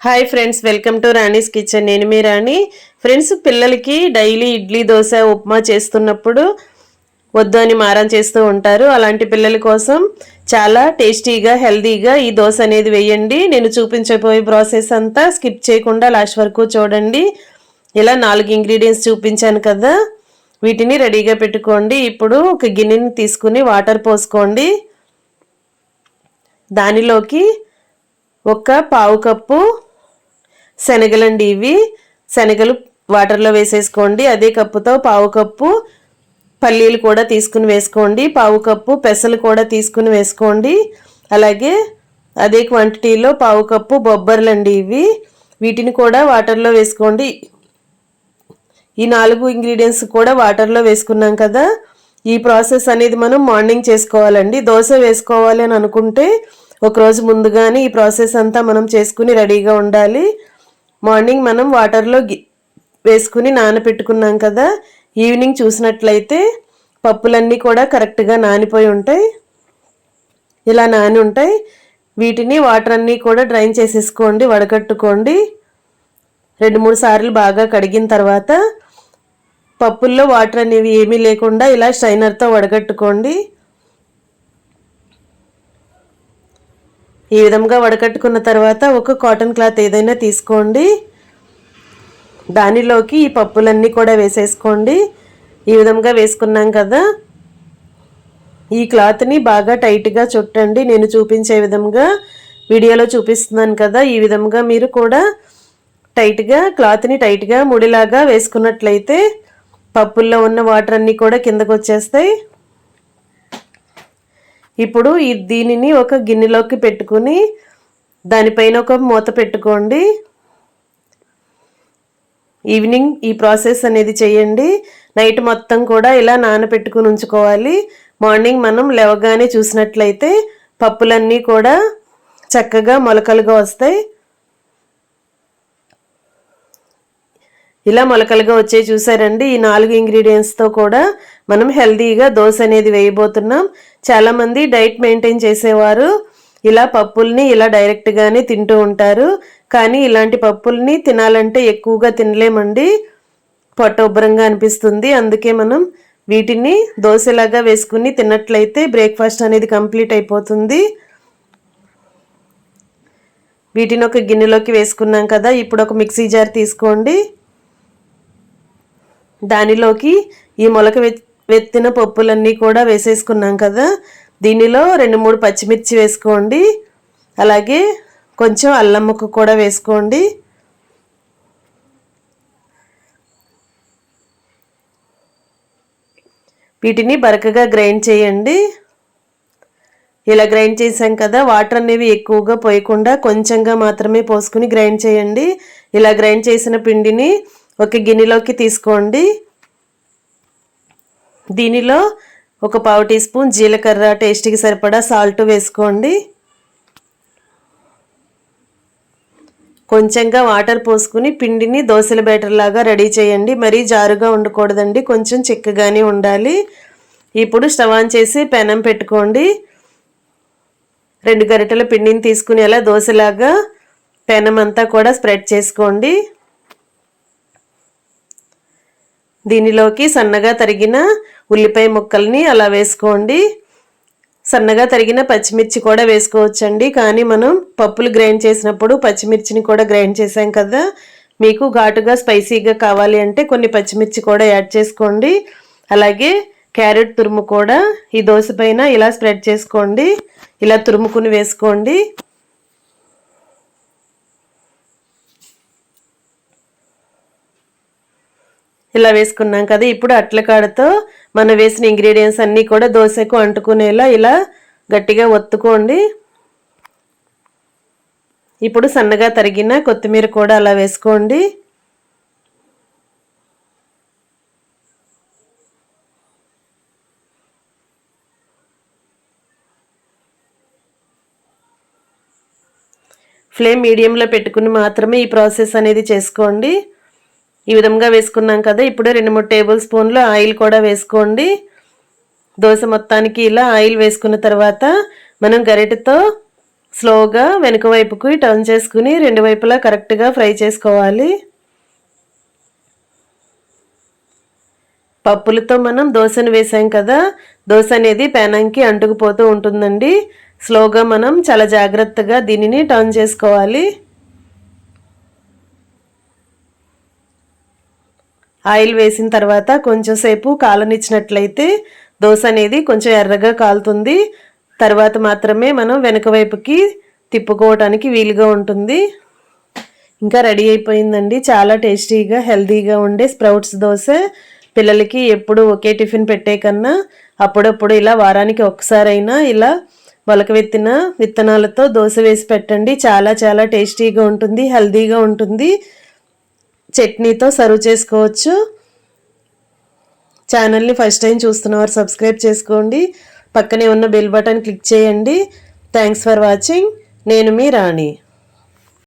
Hi friends welcome to Rani's kitchen నేను మీ Rani. Friends పిల్లలకి డైలీ ఇడ్లీ దోశ ఉప్మా చేస్తున్నప్పుడు వద్దు అని మారం చేస్తూ ఉంటారు. అలాంటి పిల్లల కోసం చాలా టేస్టీగా హెల్తీగా ఈ దోశ అనేది వేయండి. నేను చూపించబోయే ప్రాసెస్ అంతా స్కిప్ చేయకుండా లాస్ట్ వరకు చూడండి. ఇలా నాలుగు ఇంగ్రీడియంట్స్ చూపించాను కదా. వీటిని రెడీగా పెట్టుకోండి. ఇప్పుడు ఒక గిన్నెని తీసుకుని వాటర్ పోసుకోండి. దానిలోకి ఒక పావు కప్పు శనగలండి ఇవి. శనగలు వాటర్లో వేసేసుకోండి. అదే కప్పుతో పావు కప్పు పల్లీలు కూడా తీసుకుని వేసుకోండి. పావు కప్పు పెసలు కూడా తీసుకుని వేసుకోండి. అలాగే అదే క్వాంటిటీలో పావు కప్పు బొబ్బర్లండి ఇవి. వీటిని కూడా వాటర్లో వేసుకోండి. ఈ నాలుగు ఇంగ్రీడియంట్స్ కూడా వాటర్లో వేసుకున్నాం కదా. ఈ ప్రాసెస్ అనేది మనం మార్నింగ్ చేసుకోవాలండి. దోశ వేసుకోవాలి అని అనుకుంటే ఒకరోజు ముందుగానే ఈ ప్రాసెస్ అంతా మనం చేసుకుని రెడీగా ఉండాలి. మార్నింగ్ మనం వాటర్లో వేసుకుని నానపెట్టుకున్నాం కదా ఈవినింగ్ చూసినట్లయితే పప్పులన్నీ కూడా కరెక్ట్గా నానిపోయి ఉంటాయి. ఇలా నాని ఉంటాయి. వీటిని వాటర్ అన్నీ కూడా డ్రైన్ చేసేసుకోండి వడకట్టుకోండి రెండు మూడు సార్లు బాగా కడిగిన తర్వాత పప్పుల్లో వాటర్ అనేవి ఏమీ లేకుండా ఇలా స్ట్రైనర్తో వడగట్టుకోండి. ఈ విధంగా వడకట్టుకున్న తర్వాత ఒక కాటన్ క్లాత్ ఏదైనా తీసుకోండి. దానిలోకి ఈ పప్పులన్నీ కూడా వేసేసుకోండి. ఈ విధంగా వేసుకున్నాం కదా. ఈ క్లాత్ని బాగా టైట్గా చుట్టండి. నేను చూపించే విధంగా వీడియోలో చూపిస్తున్నాను కదా. ఈ విధంగా మీరు కూడా టైట్గా క్లాత్ని టైట్గా ముడిలాగా వేసుకున్నట్లయితే పప్పుల్లో ఉన్న వాటర్ అన్నీ కూడా కిందకు వచ్చేస్తాయి. ఇప్పుడు ఈ దీనిని ఒక గిన్నెలోకి పెట్టుకుని దానిపైన ఒక మూత పెట్టుకోండి. ఈవినింగ్ ఈ ప్రాసెస్ అనేది చేయండి. నైట్ మొత్తం కూడా ఇలా నానబెట్టుకుని ఉంచుకోవాలి. మార్నింగ్ మనం లేవగానే చూసినట్లయితే పప్పులన్నీ కూడా చక్కగా మొలకలుగా వస్తాయి. ఇలా మొలకలుగా వచ్చే చూసారండి. ఈ నాలుగు ఇంగ్రీడియంట్స్తో కూడా మనం హెల్తీగా దోశ అనేది వేయబోతున్నాం. చాలామంది డైట్ మెయింటైన్ చేసేవారు. ఇలా పప్పుల్ని ఇలా డైరెక్ట్గానే తింటూ ఉంటారు. కానీ ఇలాంటి పప్పుల్ని తినాలంటే ఎక్కువగా తినలేమండి. పొట్ట ఉబ్బరంగా అనిపిస్తుంది. అందుకే మనం వీటిని దోశలాగా వేసుకుని తిన్నట్లయితే బ్రేక్ఫాస్ట్ అనేది కంప్లీట్ అయిపోతుంది. వీటిని ఒక గిన్నెలోకి వేసుకున్నాం కదా ఇప్పుడు ఒక మిక్సీ జార్ తీసుకోండి. దానిలోకి ఈ మొలక వెత్తిన పప్పులన్నీ కూడా వేసేసుకున్నాం కదా. దీనిలో రెండు మూడు పచ్చిమిర్చి వేసుకోండి. అలాగే కొంచెం అల్లం ముక్క కూడా వేసుకోండి. వీటిని బరకగా గ్రైండ్ చేయండి. ఇలా గ్రైండ్ చేసాం కదా వాటర్ అనేవి ఎక్కువగా పోయకుండా కొంచెంగా మాత్రమే పోసుకుని గ్రైండ్ చేయండి. ఇలా గ్రైండ్ చేసిన పిండిని ఒక గిన్నెలోకి తీసుకోండి. దీనిలో ఒక పావు టీ స్పూన్ జీలకర్ర టేస్ట్కి సరిపడా సాల్ట్ వేసుకోండి. కొంచెంగా వాటర్ పోసుకుని పిండిని దోశల బ్యాటర్ లాగా రెడీ చేయండి. మరీ జారుగా ఉండకూడదండి కొంచెం చిక్కగానే ఉండాలి. ఇప్పుడు స్టవ్ ఆన్ చేసి పెనం పెట్టుకోండి. రెండు గరిటెల పిండిని తీసుకుని అలా దోశలాగా పెనం అంతా కూడా స్ప్రెడ్ చేసుకోండి. దీనిలోకి సన్నగా తరిగిన ఉల్లిపాయ ముక్కల్ని అలా వేసుకోండి. సన్నగా తరిగిన పచ్చిమిర్చి కూడా వేసుకోవచ్చండి. కానీ మనం పప్పులు గ్రైండ్ చేసినప్పుడు పచ్చిమిర్చిని కూడా గ్రైండ్ చేసాం కదా. మీకు ఘాటుగా స్పైసీగా కావాలి అంటే కొన్ని పచ్చిమిర్చి కూడా యాడ్ చేసుకోండి. అలాగే క్యారెట్ తురుము కూడా ఈ దోశ పైన ఇలా స్ప్రెడ్ చేసుకోండి. ఇలా తురుముకుని వేసుకోండి. ఇలా వేసుకున్నాం కదా ఇప్పుడు అట్లకాడతో మనం వేసిన ఇంగ్రీడియంట్స్ అన్నీ కూడా దోశకు అంటుకునేలా ఇలా గట్టిగా ఒత్తుకోండి. ఇప్పుడు సన్నగా తరిగిన కొత్తిమీర కూడా అలా వేసుకోండి. ఫ్లేమ్ మీడియంలో పెట్టుకుని మాత్రమే ఈ ప్రాసెస్ అనేది చేసుకోండి. ఈ విధంగా వేసుకున్నాం కదా ఇప్పుడు రెండు మూడు టేబుల్ స్పూన్లు ఆయిల్ కూడా వేసుకోండి. దోశ మొత్తానికి ఇలా ఆయిల్ వేసుకున్న తర్వాత మనం గరిటెతో స్లోగా వెనుక వైపుకు టర్న్ చేసుకుని రెండు వైపులా కరెక్ట్గా ఫ్రై చేసుకోవాలి. పప్పులతో మనం దోశను వేసాం కదా దోశ అనేది పెనంకి అంటుకుపోతూ ఉంటుందండి. స్లోగా మనం చాలా జాగ్రత్తగా దీనిని టర్న్ చేసుకోవాలి. ఆయిల్ వేసిన తర్వాత కొంచెం సేపు కాలనిచ్చినట్లయితే దోశ అనేది కొంచెం ఎర్రగా కాలుతుంది. తర్వాత మాత్రమే మనం వెనక వైపుకి తిప్పుకోవటానికి వీలుగా ఉంటుంది. ఇంకా రెడీ అయిపోయిందండి. చాలా టేస్టీగా హెల్తీగా ఉండే స్ప్రౌట్స్ దోశ. పిల్లలకి ఎప్పుడు ఒకే టిఫిన్ పెట్టే కన్నా అప్పుడప్పుడు ఇలా వారానికి ఒకసారైనా ఇలా మొలకవెత్తిన విత్తనాలతో దోశ వేసి పెట్టండి. చాలా చాలా టేస్టీగా ఉంటుంది హెల్తీగా ఉంటుంది. చట్నీతో సర్వ్ చేసుకోవచ్చు. ఛానల్ని ఫస్ట్ టైం చూస్తున్నవారు సబ్స్క్రైబ్ చేసుకోండి. పక్కనే ఉన్న బెల్ బటన్ క్లిక్ చేయండి. Thanks for watching. నేను మీ రాణి.